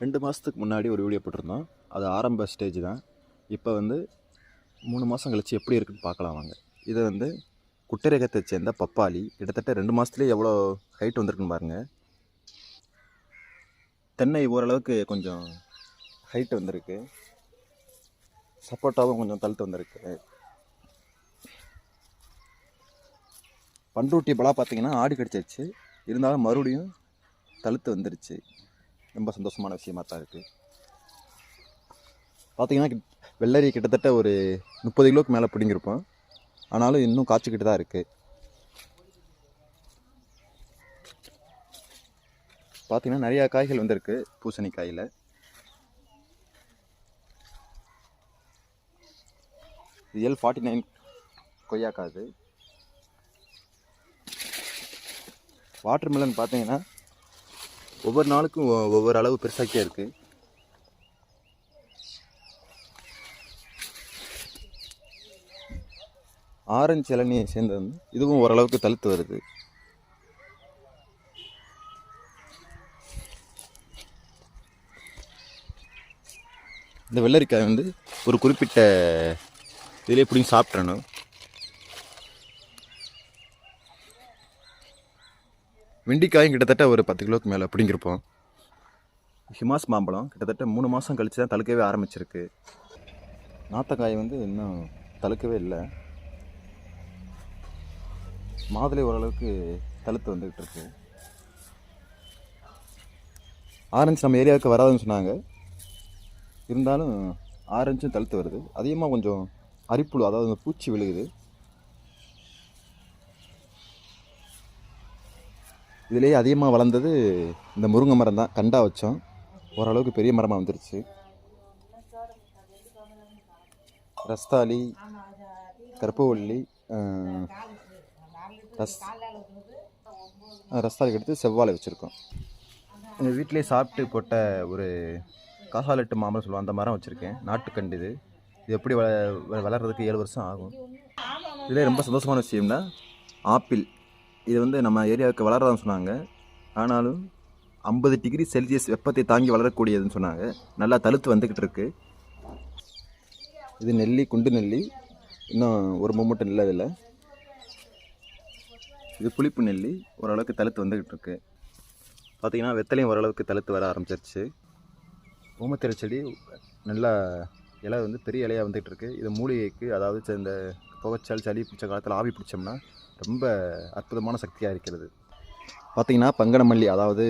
ரெண்டு மாதத்துக்கு முன்னாடி ஒரு வீடியோ போட்டிருந்தோம். அது ஆரம்ப ஸ்டேஜ் தான். இப்போ வந்து மூணு மாதம் கழிச்சு எப்படி இருக்குன்னு பார்க்கலாம் வாங்க. இது வந்து குட்டரேகத்தை சேர்ந்த பப்பாளி. கிட்டத்தட்ட ரெண்டு மாதத்துலேயே எவ்வளோ ஹைட் வந்திருக்குன்னு பாருங்கள் தென்னை ஓரளவுக்கு கொஞ்சம் ஹைட் வந்திருக்கு. சப்போட்டாவும் கொஞ்சம் தழுத்து வந்திருக்கு. பண்ருட்டி பலா பார்த்தீங்கன்னா ஆடு கடிச்சிருச்சு. இருந்தாலும் மறுபடியும் தழுத்து வந்துருச்சு. ரொம்ப சந்தோஷமான விஷயமா தான் இருக்குது பார்த்தீங்கன்னா வெள்ளரி கிட்டத்தட்ட ஒரு முப்பது கிலோக்கு மேலே பிடிங்கிருப்போம் ஆனாலும் இன்னும் காய்ச்சிக்கிட்டு தான் இருக்குது பார்த்தீங்கன்னா நிறையா காய்கள் வந்திருக்கு பூசணிக்காயில். இது எல் ஃபார்ட்டி நைன் கொய்யாக்காது வாட்டர் மெலன் பார்த்தீங்கன்னா ஒவ்வொரு நாளுக்கும் ஒவ்வொரு அளவு பெருசாக்கியே இருக்குது ஆரஞ்சு இளநியை சேர்ந்தது வந்து இதுவும் ஓரளவுக்கு தழுத்து வருது. இந்த வெள்ளரிக்காய் வந்து ஒரு குறிப்பிட்ட இதிலே பிடிங்கி சாப்பிட்றணும் வெண்டிக்காயும் கிட்டத்தட்ட ஒரு பத்து கிலோக்கு மேலே பிடிங்கிருப்போம் ஹிமாஸ் மாம்பழம் கிட்டத்தட்ட மூணு மாதம் கழிச்சு தான் தழுக்கவே ஆரம்பிச்சிருக்கு. நாத்தக்காய் வந்து இன்னும் தழுக்கவே இல்லை. மாதுளை ஓரளவுக்கு தழுத்து வந்துக்கிட்டு இருக்கு. ஆரஞ்சு நம்ம ஏரியாவுக்கு வராதுன்னு சொன்னாங்க. இருந்தாலும் ஆரஞ்சும் தழுத்து வருது. அதிகமாக கொஞ்சம் அரிப்புழு அதாவது பூச்சி விழுகுது. இதுலேயே அதிகமாக வளர்ந்தது இந்த முருங்கை மரம் தான். கண்டா வச்சோம். ஓரளவுக்கு பெரிய மரமாக வந்துருச்சு. ரஸ்தாலி கற்பூவள்ளி ரஸ் ரஸ்தாலிக்கு எடுத்து செவ்வாழை வச்சுருக்கோம். எங்கள் வீட்டிலே சாப்பிட்டு போட்ட ஒரு காசாலெட்டு மாம்பழம் சொல்லுவோம் அந்த மரம் வச்சுருக்கேன். நாட்டுக்கண்டு இது. இது எப்படி வள வ- வளர்றதுக்கு ஏழு வருஷம் ஆகும். இதில் ரொம்ப சந்தோஷமான விஷயம்னா ஆப்பிள். இது வந்து நம்ம ஏரியாவுக்கு வளராதுன்னு சொன்னாங்க. ஆனாலும் ஐம்பது டிகிரி செல்சியஸ் வெப்பத்தை தாங்கி வளரக்கூடியதுன்னு சொன்னாங்க. நல்லா தழுத்து வந்துக்கிட்டு இருக்கு. இது நெல்லி குண்டு நெல்லி. இன்னும் ஒரு மூமெண்ட் இல்லை இதில் இது புளிப்பு நெல்லி. ஓரளவுக்கு தழுத்து வந்துக்கிட்டு இருக்கு. பார்த்திங்கன்னா வெத்தலையும் ஓரளவுக்கு தழுத்து வர ஆரம்பிச்சிருச்சு. ஓமத்திரை செடி நல்லா இலை வந்து பெரிய இலையாக வந்துகிட்டு இருக்கு இது மூலிகைக்கு அதாவது இந்த புகைச்சல் சளி பிடிச்ச காலத்தில் ஆவி பிடிச்சோம்னா ரொம்ப அற்புதமான சக்தியாக இருக்கிறது. பார்த்தீங்கன்னா பங்கனமல்லி அதாவது